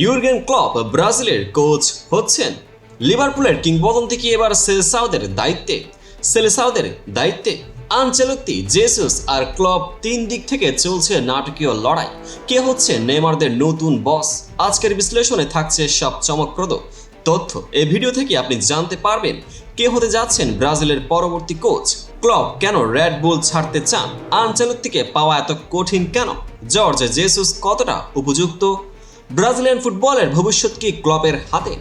Jürgen Klopp ব্রাজিলের coach হচ্ছেন। লিভারপুলের কিংবদন্তি কি এবার সেলেসাউদের দায়িত্বে? সেলেসাউদের দায়িত্বে আনচেলত্তি জেসুস আর ক্লব তিন দিক থেকে চলছে নাটকীয় লড়াই। কে হচ্ছে নেমারদের নতুন বস আজকের বিশ্লেষণে থাকছে সব চমকপ্রদ তথ্য। এই ভিডিও থেকে আপনি জানতে পারবেন কে হতে যাচ্ছেন ব্রাজিলের পরবর্তী কোচ ক্লব কেন রেড বুল ছাড়তে চান? আনচেলত্তিকে পাওয়া এত কঠিন কেন? জর্জ জেসুস কতটা উপযুক্ত? ব্রাজিলিয়ান ফুটবলের ভবিষ্যৎ কি ক্লবের হাতে?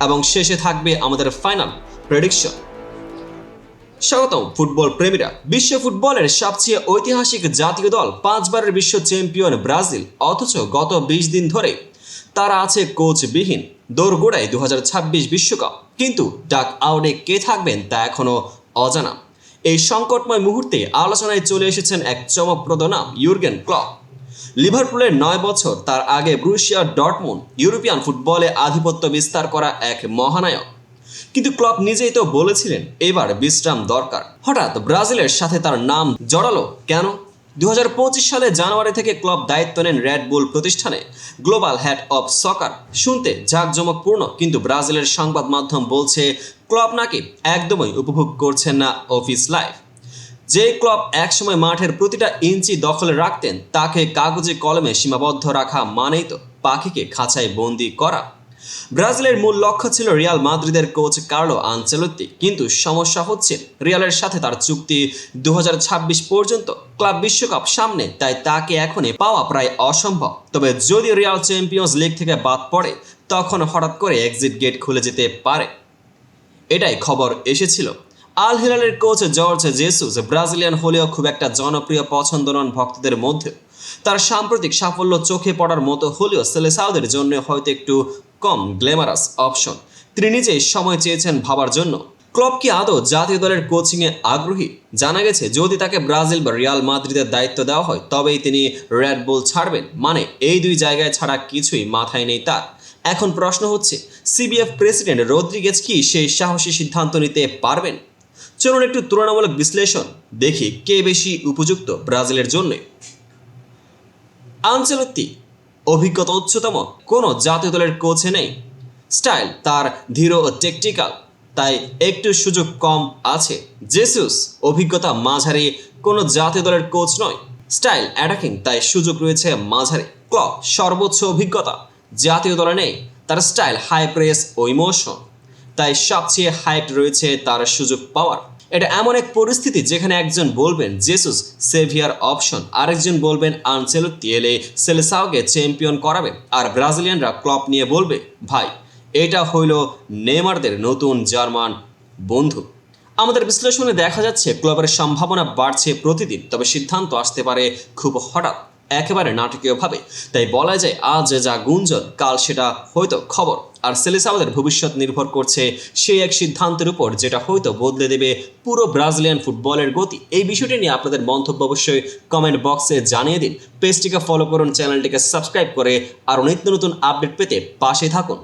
এবং শেষে থাকবে আমাদের ফাইনাল প্রেডিকশন। স্বাগতম ফুটবল প্রেমীরা। বিশ্ব ফুটবলের সবচেয়ে ঐতিহাসিক জাতীয় দল পাঁচবারের বিশ্ব চ্যাম্পিয়ন ব্রাজিল, অথচ গত বিশ দিন ধরে তারা আছে কোচবিহীন দোরগোড়ায় দু বিশ্বকাপ। কিন্তু ডাক আউটে কে থাকবেন তা এখনও অজানা। এই সংকটময় মুহূর্তে আলোচনায় চলে এসেছেন এক চমকপ্রদ নাম, ইউর্গেন ক্লপ। লিভারপুলের নয় বছর, তার আগে ব্রুশিয়া ডটমুন ইউরোপিয়ান ফুটবলে আধিপত্য বিস্তার করা এক মহানায়ক। কিন্তু ক্লব নিজেই তো বলেছিলেন, এবার বিশ্রাম দরকার। হঠাৎ ব্রাজিলের সাথে তার নাম জড়ালো কেন? দু হাজার পঁচিশ সালে জানুয়ারি থেকে ক্লব দায়িত্ব নেন রেড বুল প্রতিষ্ঠানে গ্লোবাল হেড অফ সকার শুনতে জাঁকজমকপূর্ণ, কিন্তু ব্রাজিলের সংবাদ মাধ্যম বলছে ক্লব নাকি একদমই উপভোগ করছেন না অফিস লাইফ। যে ক্লব একসময় মাঠের প্রতিটা ইঞ্চি দখলে রাখতেন, তাকে কাগজে কলমে সীমাবদ্ধ রাখা মানেই তো পাখিকে খাঁচায় বন্দি করা। ব্রাজিলের মূল লক্ষ্য ছিল রিয়াল মাদ্রিদের কোচ কার্লো আনচেলত্তি, কিন্তু সমস্যা হচ্ছে রিয়ালের সাথে তার চুক্তি দু হাজার ছাব্বিশ পর্যন্ত ক্লাব বিশ্বকাপ সামনে, তাই তাকে এখনই পাওয়া প্রায় অসম্ভব। তবে যদি রিয়াল চ্যাম্পিয়ন্স লিগ থেকে বাদ পড়ে, তখন হঠাৎ করে এক্সিট গেট খুলে যেতে পারে। এটাই খবর এসেছিল। আল হিলালের কোচ জর্জ জেসুস ব্রাজিলিয়ান হলেও খুব একটা জনপ্রিয় পছন্দ নন ভক্তদের মধ্যে। তার সাম্প্রতিক সাফল্য চোখে পড়ার মতো হলেও সেলেসাউদের জন্য হয়তো একটু কম গ্ল্যামারাস অপশন। তিনি নিজেই সময় চেয়েছেন ভাবার জন্য। ক্লব কি আদৌ জাতীয় দলের কোচিংয়ে আগ্রহী? জানা গেছে, যদি তাকে ব্রাজিল বা রিয়াল মাদ্রিদের দায়িত্ব দেওয়া হয়, তবেই তিনি রেড বল ছাড়বেন। মানে এই দুই জায়গায় ছাড়া কিছুই মাথায় নেই তার। এখন প্রশ্ন হচ্ছে সিবিএফ প্রেসিডেন্ট রদ্রিগেজ কি সেই সাহসী সিদ্ধান্ত নিতে পারবেন? চলুন একটু তুলনামূলক বিশ্লেষণ দেখি কে বেশি উপযুক্ত ব্রাজিলের জন্য। আনচেলত্তি অভিজ্ঞতা উচ্চতম, কোনো জাতীয় দলের কোচে নেই। স্টাইল তার ধীর ও টেকটিক্যাল তাই একটু সুযোগ কম আছে। জেসুস অভিজ্ঞতা মাঝারি, কোনো জাতীয় দলের কোচ নয়। স্টাইল অ্যাটাকিং তাই সুযোগ রয়েছে মাঝারি। ক্লব, সর্বোচ্চ অভিজ্ঞতা, জাতীয় দলে নেই। তার স্টাইল হাই প্রেস ও ইমোশন তাই সবচেয়ে হাইট রয়েছে তার সুযোগ পাওয়ার। এটা এমন এক পরিস্থিতি যেখানে একজন বলবেন জেসুস সেভিয়ার অপশন আরেকজন বলবেন আনসেলো তিয়েলে সেলেসাওকে চ্যাম্পিয়ন করাবেন আর ব্রাজিলিয়ানরা ক্লব নিয়ে বলবে, ভাই, এটা হইল নেমারদের নতুন জার্মান বন্ধু। আমাদের বিশ্লেষণে দেখা যাচ্ছে ক্লবের সম্ভাবনা বাড়ছে প্রতিদিন, তবে সিদ্ধান্ত আসতে পারে খুব হঠাৎ। একেবারে নাটকীয়ভাবে। তাই বলা যায়, আজ যা গুঞ্জন, কাল সেটা হয়তো খবর। আর সেলেসাওদের ভবিষ্যৎ নির্ভর করছে সেই এক সিদ্ধান্তের উপর, যেটা হয়তো বদলে দেবে পুরো ব্রাজিলিয়ান ফুটবলের গতি। এই বিষয়টি নিয়ে আপনাদের মন্তব্য অবশ্যই কমেন্ট বক্সে জানিয়ে দিন। পেজটিকে ফলো করুন চ্যানেলটিকে সাবস্ক্রাইব করে, আরও নিত্য নতুন আপডেট পেতে পাশে থাকুন।